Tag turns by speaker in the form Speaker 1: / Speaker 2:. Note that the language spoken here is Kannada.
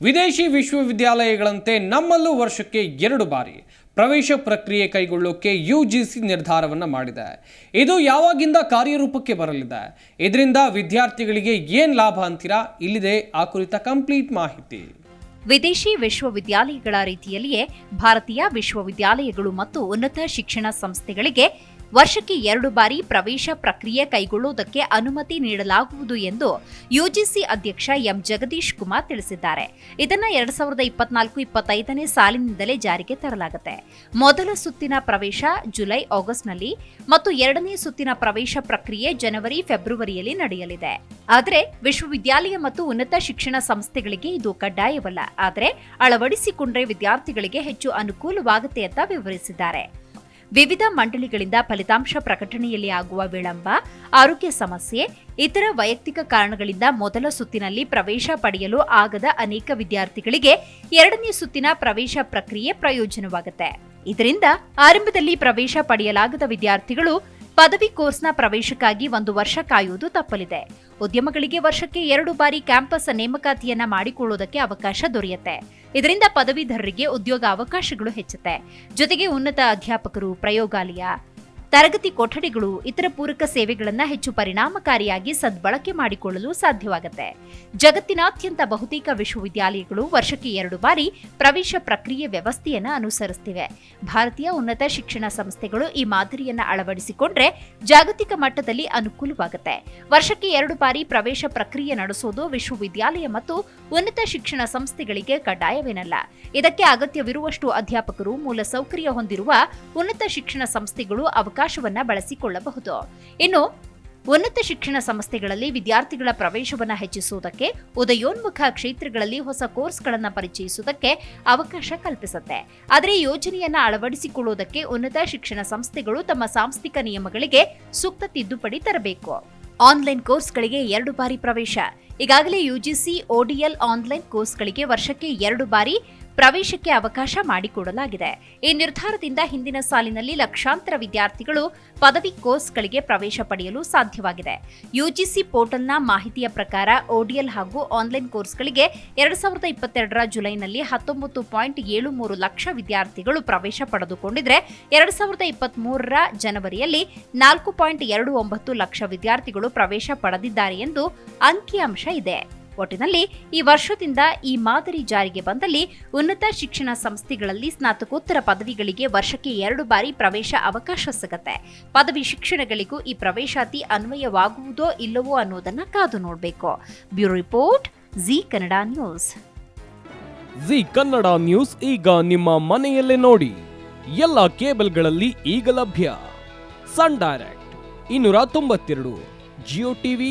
Speaker 1: ವಿದೇಶಿ ವಿಶ್ವವಿದ್ಯಾಲಯಗಳಂತೆ ನಮ್ಮಲ್ಲೂ ವರ್ಷಕ್ಕೆ ಎರಡು ಬಾರಿ ಪ್ರವೇಶ ಪ್ರಕ್ರಿಯೆ ಕೈಗೊಳ್ಳೋಕೆ ಯು ಜಿ ಸಿ ನಿರ್ಧಾರವನ್ನು ಮಾಡಿದೆ. ಇದು ಯಾವಾಗಿಂದ ಕಾರ್ಯರೂಪಕ್ಕೆ ಬರಲಿದೆ? ಇದರಿಂದ ವಿದ್ಯಾರ್ಥಿಗಳಿಗೆ ಏನು ಲಾಭ ಅಂತೀರಾ? ಇಲ್ಲಿದೆ ಆ ಕುರಿತ ಕಂಪ್ಲೀಟ್ ಮಾಹಿತಿ.
Speaker 2: ವಿದೇಶಿ ವಿಶ್ವವಿದ್ಯಾಲಯಗಳ ರೀತಿಯಲ್ಲಿಯೇ ಭಾರತೀಯ ವಿಶ್ವವಿದ್ಯಾಲಯಗಳು ಮತ್ತು ಉನ್ನತ ಶಿಕ್ಷಣ ಸಂಸ್ಥೆಗಳಿಗೆ ವರ್ಷಕ್ಕೆ ಎರಡು ಬಾರಿ ಪ್ರವೇಶ ಪ್ರಕ್ರಿಯೆ ಕೈಗೊಳ್ಳುವುದಕ್ಕೆ ಅನುಮತಿ ನೀಡಲಾಗುವುದು ಎಂದು ಯುಜಿಸಿ ಅಧ್ಯಕ್ಷ ಎಂ ಜಗದೀಶ್ ಕುಮಾರ್ ತಿಳಿಸಿದ್ದಾರೆ. ಇದನ್ನ ಎರಡ್ ಸಾವಿರದ ಇಪ್ಪತ್ನಾಲ್ಕು ಇಪ್ಪತ್ತೈದನೇ ಸಾಲಿನಿಂದಲೇ ಜಾರಿಗೆ ತರಲಾಗುತ್ತೆ. ಮೊದಲ ಸುತ್ತಿನ ಪ್ರವೇಶ ಜುಲೈ, ಆಗಸ್ಟ್ನಲ್ಲಿ ಮತ್ತು ಎರಡನೇ ಸುತ್ತಿನ ಪ್ರವೇಶ ಪ್ರಕ್ರಿಯೆ ಜನವರಿ, ಫೆಬ್ರವರಿಯಲ್ಲಿ ನಡೆಯಲಿದೆ. ಆದರೆ ವಿಶ್ವವಿದ್ಯಾಲಯ ಮತ್ತು ಉನ್ನತ ಶಿಕ್ಷಣ ಸಂಸ್ಥೆಗಳಿಗೆ ಇದು ಕಡ್ಡಾಯವಲ್ಲ. ಆದರೆ ಅಳವಡಿಸಿಕೊಂಡ್ರೆ ವಿದ್ಯಾರ್ಥಿಗಳಿಗೆ ಹೆಚ್ಚು ಅನುಕೂಲವಾಗುತ್ತೆ ಅಂತ ವಿವರಿಸಿದ್ದಾರೆ. ವಿವಿಧ ಮಂಡಳಿಗಳಿಂದ ಫಲಿತಾಂಶ ಪ್ರಕಟಣೆಯಲ್ಲಿ ಆಗುವ ವಿಳಂಬ, ಆರೋಗ್ಯ ಸಮಸ್ಯೆ, ಇತರ ವೈಯಕ್ತಿಕ ಕಾರಣಗಳಿಂದ ಮೊದಲ ಸುತ್ತಿನಲ್ಲಿ ಪ್ರವೇಶ ಪಡೆಯಲು ಆಗದ ಅನೇಕ ವಿದ್ಯಾರ್ಥಿಗಳಿಗೆ ಎರಡನೇ ಸುತ್ತಿನ ಪ್ರವೇಶ ಪ್ರಕ್ರಿಯೆ ಪ್ರಯೋಜನವಾಗುತ್ತೆ. ಇದರಿಂದ ಆರಂಭದಲ್ಲಿ ಪ್ರವೇಶ ಪಡೆಯಲಾಗದ ವಿದ್ಯಾರ್ಥಿಗಳು ಪದವಿ ಕೋರ್ಸ್ನ ಪ್ರವೇಶಕ್ಕಾಗಿ ಒಂದು ವರ್ಷ ಕಾಯುವುದು ತಪ್ಪಲಿದೆ. ಉದ್ಯಮಗಳಿಗೆ ವರ್ಷಕ್ಕೆ ಎರಡು ಬಾರಿ ಕ್ಯಾಂಪಸ್ ನೇಮಕಾತಿಯನ್ನ ಮಾಡಿಕೊಳ್ಳುವುದಕ್ಕೆ ಅವಕಾಶ ದೊರೆಯುತ್ತೆ. ಇದರಿಂದ ಪದವೀಧರರಿಗೆ ಉದ್ಯೋಗ ಅವಕಾಶಗಳು ಹೆಚ್ಚುತ್ತೆ. ಜೊತೆಗೆ ಉನ್ನತ ಅಧ್ಯಾಪಕರು ಪ್ರಯೋಗಾಲಯ ತರಗತಿ ಕೊಠಡಿಗಳು, ಇತರ ಪೂರಕ ಸೇವೆಗಳನ್ನು ಹೆಚ್ಚು ಪರಿಣಾಮಕಾರಿಯಾಗಿ ಸದ್ಬಳಕೆ ಮಾಡಿಕೊಳ್ಳಲು ಸಾಧ್ಯವಾಗುತ್ತೆ. ಜಗತ್ತಿನಾದ್ಯಂತ ಬಹುತೇಕ ವಿಶ್ವವಿದ್ಯಾಲಯಗಳು ವರ್ಷಕ್ಕೆ ಎರಡು ಬಾರಿ ಪ್ರವೇಶ ಪ್ರಕ್ರಿಯೆ ವ್ಯವಸ್ಥೆಯನ್ನು ಅನುಸರಿಸುತ್ತಿವೆ ಭಾರತೀಯ ಉನ್ನತ ಶಿಕ್ಷಣ ಸಂಸ್ಥೆಗಳು ಈ ಮಾದರಿಯನ್ನ ಅಳವಡಿಸಿಕೊಂಡ್ರೆ ಜಾಗತಿಕ ಮಟ್ಟದಲ್ಲಿ ಅನುಕೂಲವಾಗುತ್ತೆ. ವರ್ಷಕ್ಕೆ ಎರಡು ಬಾರಿ ಪ್ರವೇಶ ಪ್ರಕ್ರಿಯೆ ನಡೆಸುವುದು ವಿಶ್ವವಿದ್ಯಾಲಯ ಮತ್ತು ಉನ್ನತ ಶಿಕ್ಷಣ ಸಂಸ್ಥೆಗಳಿಗೆ ಕಡ್ಡಾಯವೇನಲ್ಲ. ಇದಕ್ಕೆ ಅಗತ್ಯವಿರುವಷ್ಟು ಅಧ್ಯಾಪಕರು ಮೂಲಸೌಕರ್ಯ ಹೊಂದಿರುವ ಉನ್ನತ ಶಿಕ್ಷಣ ಸಂಸ್ಥೆಗಳು ಅವಕಾಶವನ್ನ ಬಳಸಿಕೊಳ್ಳಬಹುದು. ಇನ್ನು, ಉನ್ನತ ಶಿಕ್ಷಣ ಸಂಸ್ಥೆಗಳಲ್ಲಿ ವಿದ್ಯಾರ್ಥಿಗಳ ಪ್ರವೇಶವನ್ನು ಹೆಚ್ಚಿಸುವುದಕ್ಕೆ, ಉದಯೋನ್ಮುಖ ಕ್ಷೇತ್ರಗಳಲ್ಲಿ ಹೊಸ ಕೋರ್ಸ್ಗಳನ್ನು ಪರಿಚಯಿಸುವುದಕ್ಕೆ ಅವಕಾಶ ಕಲ್ಪಿಸುತ್ತೆ. ಆದರೆ ಯೋಜನೆಯನ್ನು ಅಳವಡಿಸಿಕೊಳ್ಳುವುದಕ್ಕೆ ಉನ್ನತ ಶಿಕ್ಷಣ ಸಂಸ್ಥೆಗಳು ತಮ್ಮ ಸಾಂಸ್ಥಿಕ ನಿಯಮಗಳಿಗೆ ಸೂಕ್ತ ತಿದ್ದುಪಡಿ ತರಬೇಕು. ಆನ್ಲೈನ್ ಕೋರ್ಸ್ಗಳಿಗೆ ಎರಡು ಬಾರಿ ಪ್ರವೇಶ. ಈಗಾಗಲೇ ಯುಜಿಸಿ ಒಡಿಎಲ್ ಆನ್ಲೈನ್ ಕೋರ್ಸ್ಗಳಿಗೆ ವರ್ಷಕ್ಕೆ ಎರಡು ಬಾರಿ ಪ್ರವೇಶಕ್ಕೆ ಅವಕಾಶ ಮಾಡಿಕೊಡಲಾಗಿದೆ. ಈ ನಿರ್ಧಾರದಿಂದ ಹಿಂದಿನ ಸಾಲಿನಲ್ಲಿ ಲಕ್ಷಾಂತರ ವಿದ್ಯಾರ್ಥಿಗಳು ಪದವಿ ಕೋರ್ಸ್ಗಳಿಗೆ ಪ್ರವೇಶ ಪಡೆಯಲು ಸಾಧ್ಯವಾಗಿದೆ. ಯುಜಿಸಿ ಪೋರ್ಟಲ್ನ ಮಾಹಿತಿಯ ಪ್ರಕಾರ ಓಡಿಎಲ್ ಹಾಗೂ ಆನ್ಲೈನ್ ಕೋರ್ಸ್ಗಳಿಗೆ ಎರಡು ಸಾವಿರದ ಇಪ್ಪತ್ತೆರಡರ ಜುಲೈನಲ್ಲಿ ಹತ್ತೊಂಬತ್ತು ಪಾಯಿಂಟ್ ಏಳು ಮೂರು ಲಕ್ಷ ವಿದ್ಯಾರ್ಥಿಗಳು ಪ್ರವೇಶ ಪಡೆದುಕೊಂಡಿದ್ರೆ, ಎರಡು ಸಾವಿರದ ಇಪ್ಪತ್ತ್ ಮೂರರ ಜನವರಿಯಲ್ಲಿ ನಾಲ್ಕು ಪಾಯಿಂಟ್ ಎರಡು ಒಂಬತ್ತು ಲಕ್ಷ ವಿದ್ಯಾರ್ಥಿಗಳು ಪ್ರವೇಶ ಪಡೆದಿದ್ದಾರೆ ಎಂದು ಅಂಕಿಅಂಶ ಇದೆ. ಒಟ್ಟಿನಲ್ಲಿ ಈ ವರ್ಷದಿಂದ ಈ ಮಾದರಿ ಜಾರಿಗೆ ಬಂದಲ್ಲಿ ಉನ್ನತ ಶಿಕ್ಷಣ ಸಂಸ್ಥೆಗಳಲ್ಲಿ ಸ್ನಾತಕೋತ್ತರ ಪದವಿಗಳಿಗೆ ವರ್ಷಕ್ಕೆ ಎರಡು ಬಾರಿ ಪ್ರವೇಶ ಅವಕಾಶ ಸಿಗುತ್ತೆ. ಪದವಿ ಶಿಕ್ಷಣಗಳಿಗೂ ಈ ಪ್ರವೇಶಾತಿ ಅನ್ವಯವಾಗುವುದೋ ಇಲ್ಲವೋ ಅನ್ನೋದನ್ನ ಕಾದು ನೋಡಬೇಕು. Bureau report, Zee Kannada news.
Speaker 3: Zee Kannada news ಈಗ ನಿಮ್ಮ ಮನೆಯಲ್ಲೇ ನೋಡಿ. ಎಲ್ಲ ಕೇಬಲ್ಗಳಲ್ಲಿ ಈಗ ಲಭ್ಯ. ಸನ್ ಡೈರೆಕ್ಟ್, ಇನ್ನೂರ ತೊಂಬತ್ತೆರಡು, ಜಿಯೋ ಟಿವಿ